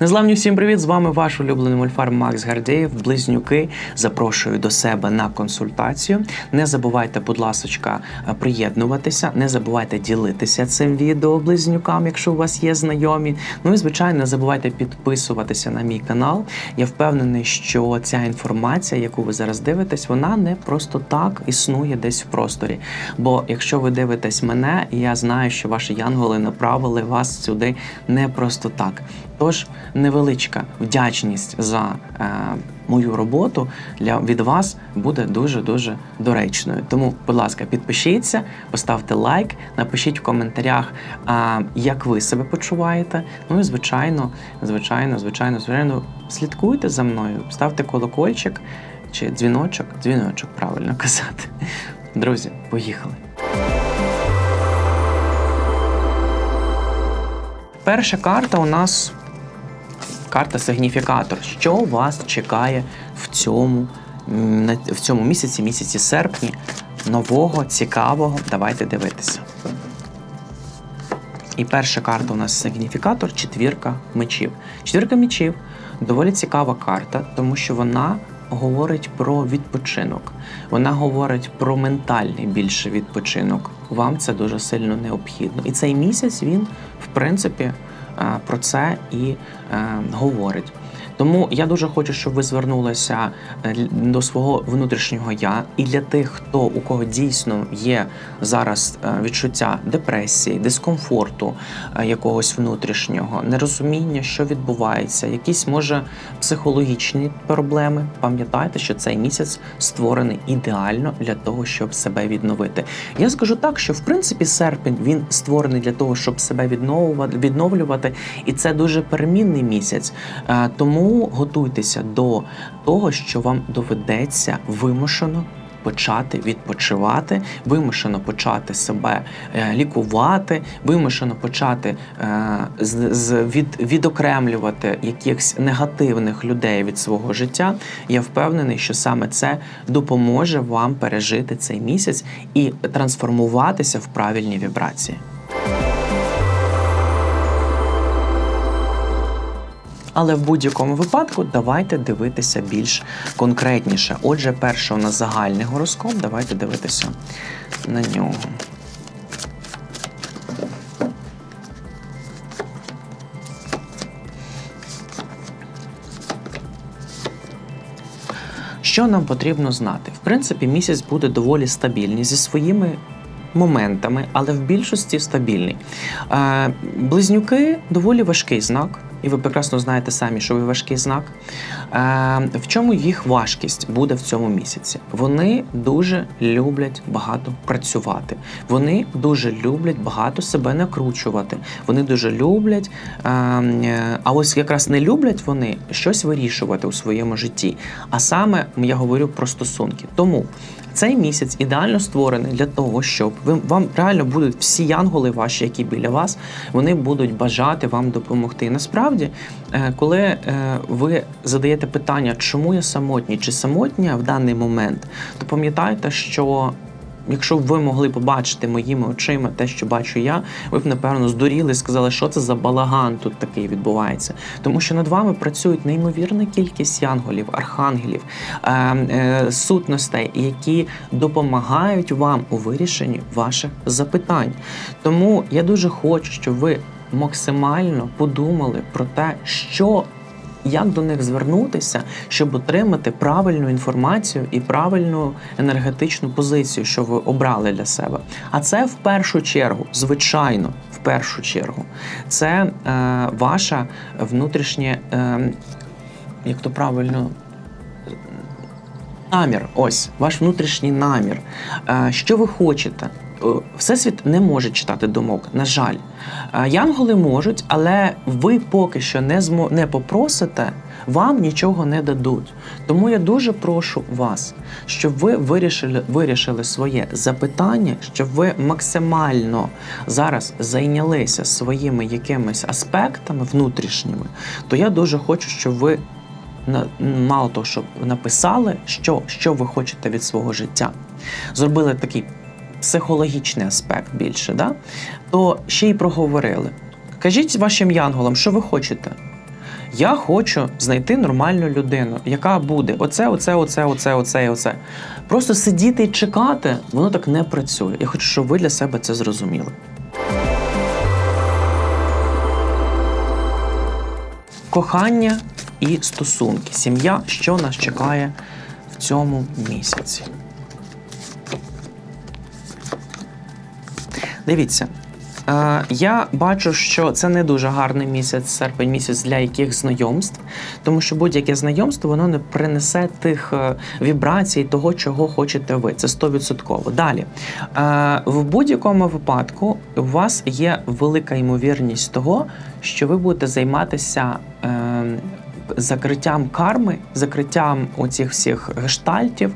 Незламні всім привіт! З вами ваш улюблений мульфар Макс Гардеєв. Близнюки. Запрошую до себе на консультацію. Не забувайте, будь ласочка, приєднуватися. Не забувайте ділитися цим відео близнюкам, якщо у вас є знайомі. Ну і звичайно, не забувайте підписуватися на мій канал. Я впевнений, що ця інформація, яку ви зараз дивитесь, вона не просто так існує десь в просторі. Бо якщо ви дивитесь мене, я знаю, що ваші янголи направили вас сюди не просто так. Тож невеличка вдячність за е, мою роботу для від вас буде дуже дуже доречною. Тому, будь ласка, підпишіться, поставте лайк, напишіть в коментарях, а, як ви себе почуваєте. Ну і звичайно, звичайно, звичайно, звичайно, слідкуйте за мною, ставте колокольчик чи дзвіночок, дзвіночок, правильно казати. Друзі, поїхали. Перша карта у нас карта сигніфікатор. Що вас чекає в цьому, в цьому місяці, місяці серпні, нового, цікавого? Давайте дивитися. І перша карта у нас сигніфікатор четвірка мечів. Четвірка мечів доволі цікава карта, тому що вона говорить про відпочинок. Вона говорить про ментальний більше відпочинок. Вам це дуже сильно необхідно. І цей місяць він, в принципі, е, про це і говорить. Тому я дуже хочу, щоб ви звернулися е, до свого внутрішнього я. І для тих, хто у кого дійсно є зараз е, відчуття депресії, дискомфорту е, якогось внутрішнього, нерозуміння, що відбувається, якісь може психологічні проблеми. Пам'ятайте, що цей місяць створений ідеально для того, щоб себе відновити. Я скажу так, що в принципі серпень він створений для того, щоб себе відновлювати, і це дуже перемінний місяць. Е, Тому готуйтеся до того, що вам доведеться вимушено. Почати відпочивати, вимушено почати себе е, лікувати, вимушено почати е, з, з від, відокремлювати якихось негативних людей від свого життя. Я впевнений, що саме це допоможе вам пережити цей місяць і трансформуватися в правильні вібрації. Але в будь-якому випадку давайте дивитися більш конкретніше. Отже, перше у нас загальний гороскоп. Давайте дивитися на нього. Що нам потрібно знати? В принципі, місяць буде доволі стабільний зі своїми моментами, але в більшості стабільний. Е, близнюки доволі важкий знак. І ви прекрасно знаєте самі, що ви важкий знак. Е, в чому їх важкість буде в цьому місяці? Вони дуже люблять багато працювати. Вони дуже люблять багато себе накручувати. Вони дуже люблять, е, е, а ось якраз не люблять вони щось вирішувати у своєму житті. А саме я говорю про стосунки. Тому цей місяць ідеально створений для того, щоб ви вам реально будуть всі янголи ваші, які біля вас, вони будуть бажати вам допомогти. Насправді, е, коли е, ви задаєте питання, чому я самотній чи самотня в даний момент, то пам'ятайте, що. Якщо б ви могли побачити моїми очима те, що бачу я, ви б напевно здуріли і сказали, що це за балаган тут такий відбувається. Тому що над вами працюють неймовірна кількість янголів, архангелів, е, е, сутностей, які допомагають вам у вирішенні ваших запитань. Тому я дуже хочу, щоб ви максимально подумали про те, що як до них звернутися, щоб отримати правильну інформацію і правильну енергетичну позицію, що ви обрали для себе. А це в першу чергу, звичайно, в першу чергу, це е, ваша внутрішнє, е, як то правильно. Намір, ось ваш внутрішній намір. Е, Що ви хочете? Всесвіт не може читати думок, на жаль. Янголи можуть, але ви поки що не змо... не попросите, вам нічого не дадуть. Тому я дуже прошу вас, щоб ви вирішили, вирішили своє запитання, щоб ви максимально зараз зайнялися своїми якимись аспектами внутрішніми, то я дуже хочу, щоб ви мало того, щоб написали, що, що ви хочете від свого життя, зробили такий психологічний аспект більше, да? то ще й проговорили. Кажіть вашим янголам, що ви хочете. Я хочу знайти нормальну людину, яка буде оце, оце, оце, оце, оце і оце. Просто сидіти і чекати, воно так не працює. Я хочу, щоб ви для себе це зрозуміли. Кохання і стосунки. Сім'я, що нас чекає в цьому місяці. Дивіться, е, я бачу, що це не дуже гарний місяць, серпень місяць для яких знайомств, тому що будь-яке знайомство воно не принесе тих е, вібрацій, того, чого хочете ви. Це 100%. Далі, е, в будь-якому випадку у вас є велика ймовірність того, що ви будете займатися. е, Закриттям карми, закриттям оцих всіх гештальтів,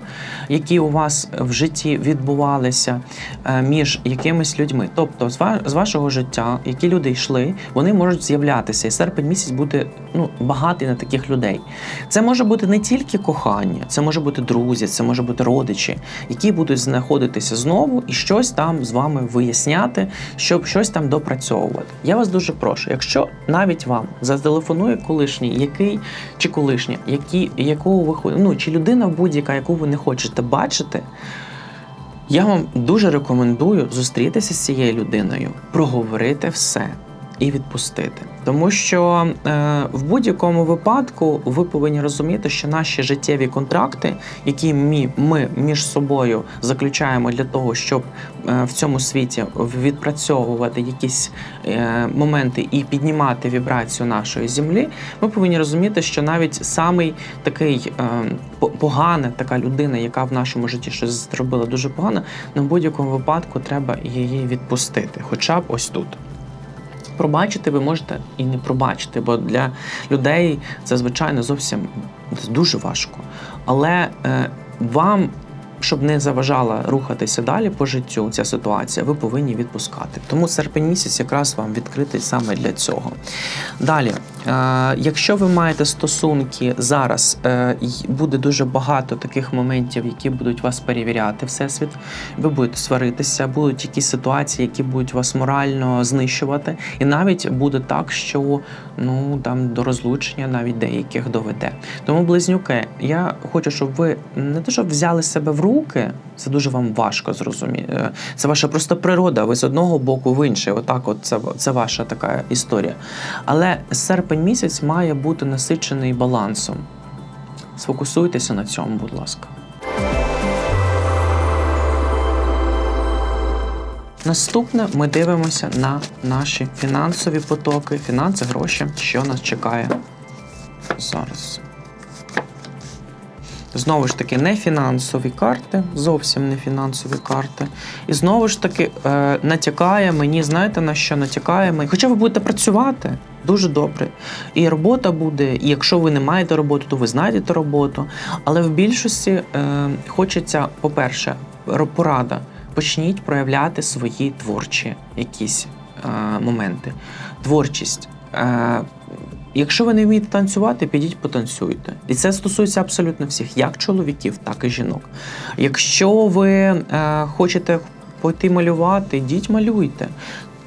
які у вас в житті відбувалися е, між якимись людьми. Тобто, з вашого життя, які люди йшли, вони можуть з'являтися. І серпень місяць буде ну, багатий на таких людей. Це може бути не тільки кохання, це може бути друзі, це може бути родичі, які будуть знаходитися знову і щось там з вами виясняти, щоб щось там допрацьовувати. Я вас дуже прошу, якщо навіть вам зателефонує колишній, який чи колишня, які, якого ви ну, чи людина будь-яка, яку ви не хочете бачити. Я вам дуже рекомендую зустрітися з цією людиною, проговорити все і відпустити. Тому що е, в будь-якому випадку ви повинні розуміти, що наші життєві контракти, які ми, ми між собою заключаємо для того, щоб е, в цьому світі відпрацьовувати якісь е, моменти і піднімати вібрацію нашої землі, ми повинні розуміти, що навіть самий такий е, погана така людина, яка в нашому житті щось зробила дуже погано, на будь-якому випадку треба її відпустити, хоча б ось тут. Пробачити ви можете і не пробачити, бо для людей це звичайно зовсім дуже важко. Але е, вам, щоб не заважала рухатися далі по життю, ця ситуація, ви повинні відпускати. Тому серпень місяць якраз вам відкритий саме для цього. Далі, е, якщо ви маєте стосунки зараз, е, буде дуже багато таких моментів, які будуть вас перевіряти, всесвіт. Ви будете сваритися, будуть якісь ситуації, які будуть вас морально знищувати, і навіть буде так, що ну там до розлучення навіть деяких доведе. Тому, близнюки, я хочу, щоб ви не те, щоб взяли себе в руки. Це дуже вам важко зрозуміти. Це ваша просто природа. Ви з одного боку в інший. Отак, от це, це ваша така історія. Але серпень місяць має бути насичений балансом. Сфокусуйтеся на цьому, будь ласка. Наступне ми дивимося на наші фінансові потоки, фінанси, гроші, що нас чекає зараз. Знову ж таки, не фінансові карти, зовсім не фінансові карти. І знову ж таки, е, натякає мені, знаєте на що натякає мені? Хоча ви будете працювати дуже добре. І робота буде, і якщо ви не маєте роботу, то ви знайдете роботу. Але в більшості е, хочеться, по-перше, порада. Почніть проявляти свої творчі якісь е, моменти. Творчість. Е, Якщо ви не вмієте танцювати, підіть потанцюйте. І це стосується абсолютно всіх, як чоловіків, так і жінок. Якщо ви е, хочете пойти малювати, йдіть малюйте.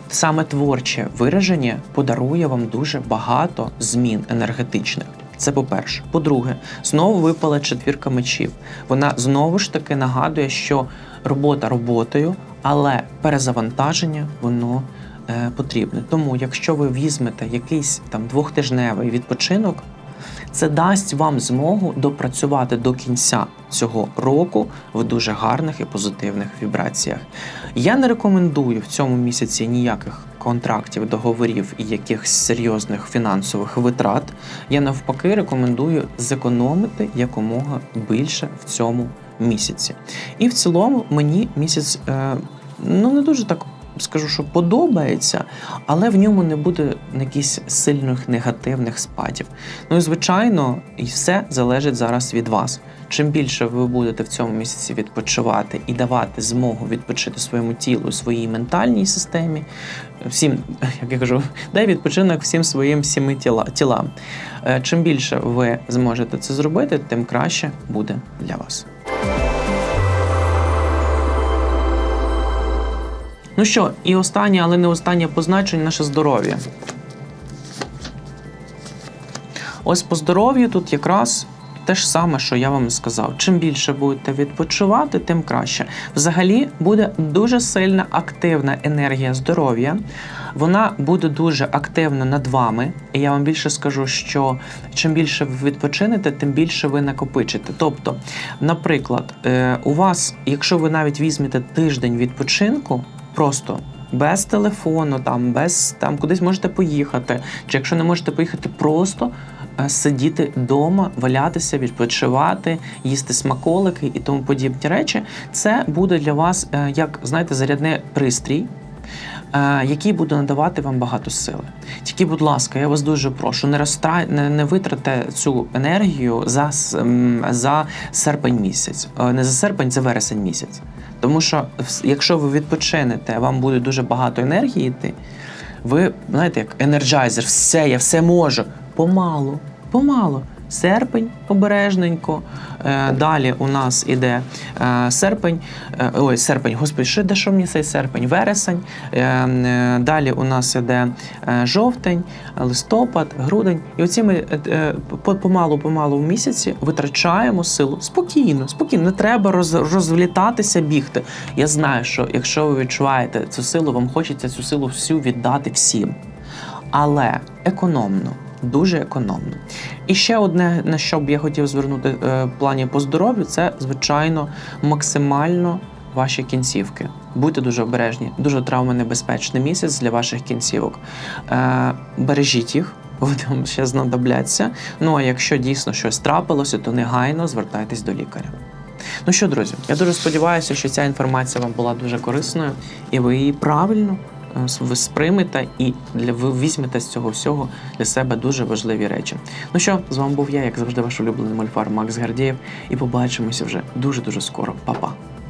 Саме творче вираження подарує вам дуже багато змін енергетичних. Це по-перше. По-друге, знову випала четвірка мечів. Вона знову ж таки нагадує, що робота роботою, але перезавантаження воно потрібне. Тому, якщо ви візьмете якийсь там двохтижневий відпочинок, це дасть вам змогу допрацювати до кінця цього року в дуже гарних і позитивних вібраціях. Я не рекомендую в цьому місяці ніяких контрактів, договорів і якихось серйозних фінансових витрат. Я навпаки рекомендую зекономити якомога більше в цьому місяці. І в цілому мені місяць е, ну не дуже так. Скажу, що подобається, але в ньому не буде якихось сильних негативних спадів. Ну і звичайно, і все залежить зараз від вас. Чим більше ви будете в цьому місяці відпочивати і давати змогу відпочити своєму тілу, своїй ментальній системі, всім, як я кажу, дай відпочинок всім своїм сіми тіла, тілам. Е, Чим більше ви зможете це зробити, тим краще буде для вас. Ну що, і останнє, але не останнє позначення наше здоров'я. Ось по здоров'ю тут якраз. Те ж саме, що я вам сказав. Чим більше будете відпочивати, тим краще. Взагалі буде дуже сильна активна енергія здоров'я. Вона буде дуже активна над вами. І я вам більше скажу, що чим більше ви відпочинете, тим більше ви накопичите. Тобто, наприклад, е, у вас, якщо ви навіть візьмете тиждень відпочинку, просто без телефону, там без там кудись можете поїхати, чи якщо не можете поїхати, просто е, сидіти вдома, валятися, відпочивати, їсти смаколики і тому подібні речі, це буде для вас е, як знаєте, зарядний пристрій. Е, Який буде надавати вам багато сили. Тільки, будь ласка, я вас дуже прошу, не розтрай, не, не витрате цю енергію за, за серпень місяць. Е, Не за серпень, за вересень місяць. Тому що якщо ви відпочинете, вам буде дуже багато енергії йти, ви знаєте, як енерджайзер, все, я все можу. Помалу, помалу. Серпень обережненько. Е, далі у нас іде е, серпень. Е, ой, серпень, господи, що де що мені цей серпень? Вересень. Далі у нас іде жовтень, листопад, грудень. І оці ми по- помалу-помалу в місяці витрачаємо силу спокійно, спокійно. Не треба роз, розвлітатися, бігти. Я знаю, що якщо ви відчуваєте цю силу, вам хочеться цю силу всю віддати всім. Але економно, дуже економно. І ще одне, на що б я хотів звернути е, в плані по здоров'ю, це звичайно максимально ваші кінцівки. Будьте дуже обережні, дуже травмонебезпечний місяць для ваших кінцівок. Е, бережіть їх. Вони вам ще знадобляться. Ну а якщо дійсно щось трапилося, то негайно звертайтесь до лікаря. Ну що, друзі, я дуже сподіваюся, що ця інформація вам була дуже корисною, і ви її правильно ви сприймете і для ви візьмете з цього всього для себе дуже важливі речі. Ну що, з вами був я, як завжди, ваш улюблений мольфар Макс Гардієв, і побачимося вже дуже дуже скоро. Па-па!